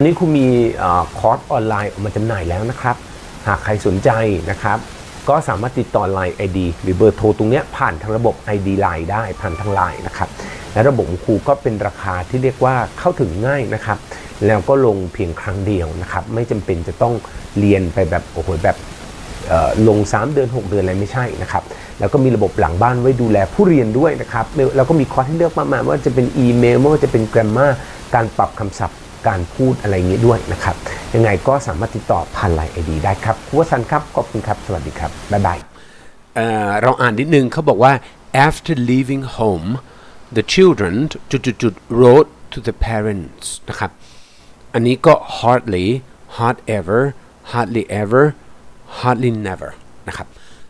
นี้คุณมีอคอร์สออนไลน์ออกมาจำหน่ายแล้วนะครับ หากใครสนใจนะครับ ก็สามารถติดต่อ Line ID หรือเบอร์โทรตรงนี้ผ่านทางระบบ ID Line ได้ผ่านทาง Line นะครับ และระบบครูก็เป็นราคาที่เรียกว่าเข้าถึงง่ายนะครับ แล้วก็ลงเพียงครั้งเดียวนะครับ ไม่จำเป็นจะต้องเรียนไปแบบโอ้โหแบบลง 3 เดือน 6 เดือนอะไรไม่ใช่นะครับ แล้วก็มีระบบหลังบ้านไว้ดูแลผู้เรียนด้วยนะครับ แล้วก็มีคอร์สให้เลือกมากมายว่าจะเป็นอีเมลว่าจะเป็น grammar การปรับคำศัพท์ การพูดอะไรอย่างนี้ด้วยนะครับ ยังไงก็สามารถติดต่อผ่านไลน์ไอดีได้ครับครูวสันครับ ขอบคุณครับ สวัสดีครับ บ๊ายบายเราอ่านนิดนึงเขาบอกว่า after leaving home the children จุดจุดจุด wrote to the parents นะครับ อันนี้ก็ hardly hard ever hardly ever hardly never นะครับ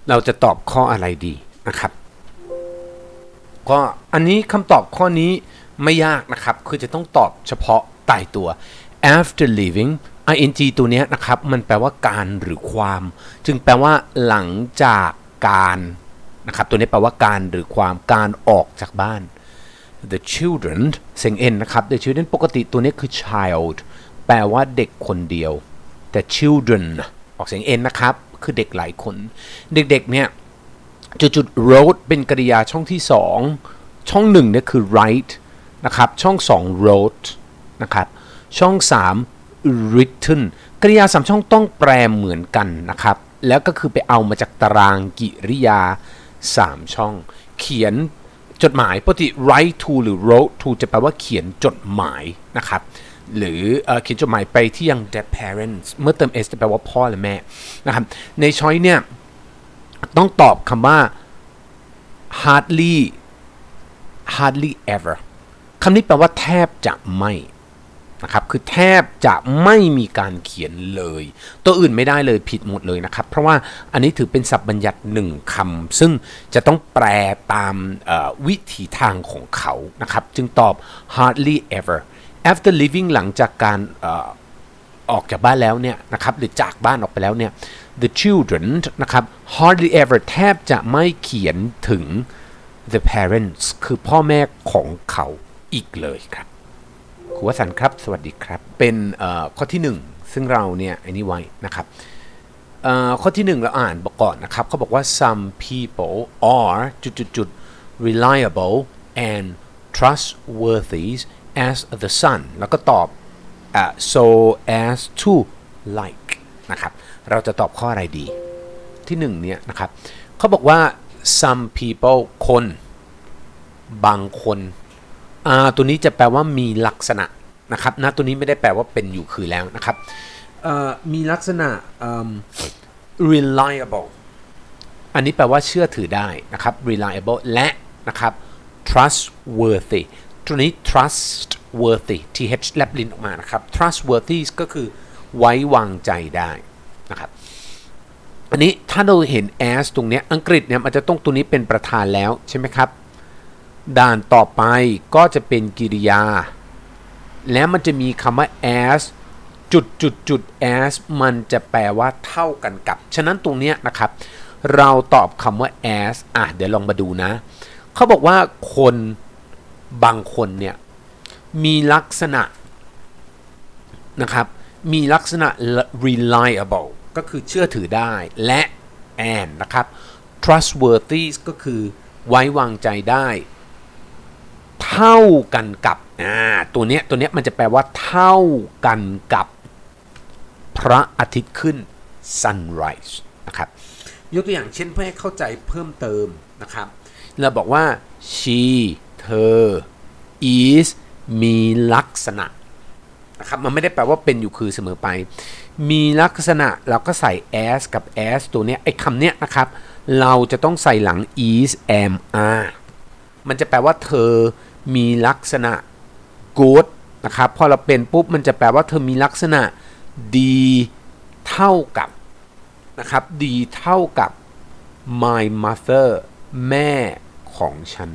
เราจะตอบข้ออะไรดีนะครับ ก็อันนี้คำตอบข้อนี้ไม่ยากนะครับ คือจะต้องตอบเฉพาะ ตายตัว after leaving ing ตัวนี้นะครับ มันแปลว่าการหรือความ จึงแปลว่าหลังจากการนะครับ ตัวนี้แปลว่าการหรือความการออกจากบ้าน the children เสียง n นะครับ the children ปกติตัวนี้คือ child แปลว่าเด็กคนเดียว แต่ children ออกเสียง n นะครับ คือเด็กหลายคน เด็กๆเนี่ยจุดๆ wrote เป็นกริยาช่องที่ 2 ช่อง1เนี่ยคือ right นะครับ ช่อง2 wrote นะครับ ช่อง 3 written กริยา3ช่องต้องแปลเหมือนกันนะครับ แล้วก็คือไปเอามาจากตารางกิริยา 3 ช่อง เขียนจดหมายปกติ write to หรือ wrote to จะแปลว่าเขียนจดหมายนะครับ หรือเอเขียนจดหมายไปที่ยัง the parents เมื่อเติม s จะแปลว่าพ่อและแม่นะครับ ในช้อยเนี่ยต้องตอบคำว่า hardly hardly ever คำนี้แปลว่าแทบจะไม่ นะครับคือแทบจะไม่มีการเขียนเลย ตัวอื่นไม่ได้เลยผิดหมดเลยนะครับ เพราะว่าอันนี้ถือเป็นศัพท์บัญญัติหนึ่งคำซึ่งจะต้องแปลตามวิถีทางของเขานะครับ จึงตอบ hardly ever after leaving หลังจากการออกจากบ้านแล้วเนี่ยนะครับหรือจากบ้านออกไปแล้วเนี่ย the children นะครับ hardly ever แทบจะไม่เขียนถึง the parents คือพ่อแม่ของเขาอีกเลยครับ ครูวสันต์ครับ สวัสดีครับ เป็นข้อที่ 1 ซึ่งเราเนี่ยไอ้นี่ไว้นะครับข้อที่ 1 เราอ่านบอกก่อนนะครับเขาบอกว่า some people are จุดจุดจุด reliable and trustworthy as the sun แล้วก็ตอบ so as to like นะครับ เราจะตอบข้ออะไรดี ที่หนึ่งเนี่ยนะครับเขาบอกว่า some people คน บางคน่าตัวนี้จะแปลว่ามีลักษณะนะครับนะตัวนี้ไม่ได้แปลว่าเป็นอยู่คือแล้วนะครับมีลักษณะ reliable อันนี้แปลว่าเชื่อถือได้นะครับ reliable และนะครับ trustworthy ตัวนี้ trustworthy th แลบลิ้นออกมานะครับ trustworthy ก็คือไว้วางใจได้นะครับอันนี้ถ้าเราเห็น as ตรงนี้อังกฤษเนี่ยมันจะต้องตัวนี้เป็นประธานแล้วใช่ไหมครับ ด่านต่อไปก็จะเป็นกริยา แล้วมันจะมีคำว่า as จุดจุดจุด as มันจะแปลว่าเท่ากันกับ ฉะนั้นตรงเนี้ยนะครับ เราตอบคำว่า as อะเดี๋ยวลองมาดูนะ เขาบอกว่าคนบางคนเนี่ย มีลักษณะนะครับ มีลักษณะ reliable ก็คือเชื่อถือได้และ and นะครับ trustworthy ก็คือไว้วางใจได้ เท่ากันกับอ่าตัวเนี้ยตัวเนี้ยมันจะแปลว่าเท่ากันกับพระอาทิตย์ขึ้น sunrise นะครับยกตัวอย่างเช่นเพื่อให้เข้าใจเพิ่มเติมนะครับ เราบอกว่า she เธอ is มีลักษณะนะครับมันไม่ได้แปลว่าเป็นอยู่คือเสมอไป มีลักษณะเราก็ใส่ as กับ as ตัวเนี้ยไอ้คำเนี้ยนะครับ เราจะต้องใส่หลัง is am are มันจะแปลว่าเธอ มีลักษณะ good นะครับพอเราเป็นปุ๊บมันจะแปลว่าเธอมีลักษณะดีเท่ากับนะครับดีเท่ากับ my mother แม่ของฉัน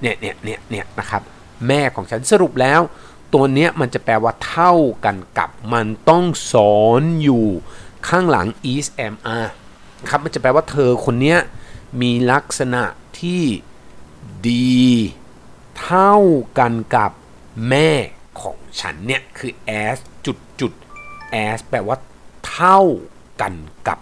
เนี่ยเนี่ยเนี่ยเนี่ยนะครับแม่ของฉันสรุปแล้ว ตัวเนี้ยมันจะแปลว่าเท่ากันกับ มันต้องสอนอยู่ข้างหลัง is am are ครับมันจะแปลว่าเธอคนเนี้ยมีลักษณะที่ดี เท่ากันกับแม่ของฉันเนี่ย คือ as จุดจุด as แปลว่าเท่ากันกับ